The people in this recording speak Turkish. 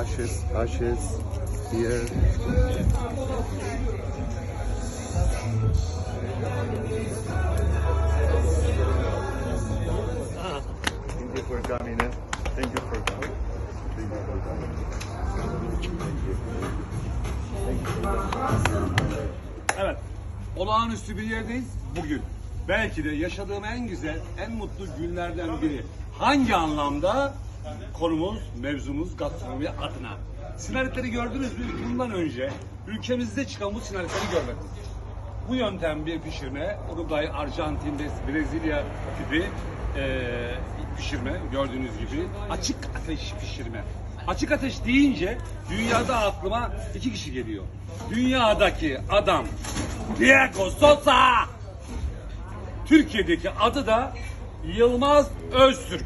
ashes, ashes here. Thank you for coming. eh? Thank you for coming. Thank you for coming. Evet. Olağanüstü bir yerdeyiz bugün. Belki de yaşadığım en güzel, en mutlu günlerden biri. Hangi anlamda? Konumuz, mevzumuz gastronomi adına. Sinaritleri gördünüz mü? Bundan önce ülkemizde çıkan bu sinaritleri görmedim. Bu yöntem bir pişirme, Uruguay, Arjantin Brezilya tipi eee, pişirme gördüğünüz gibi açık ateş pişirme. Açık ateş deyince dünyada aklıma iki kişi geliyor. Dünyadaki adam Diego Sosa. Türkiye'deki adı da Yılmaz Öztürk.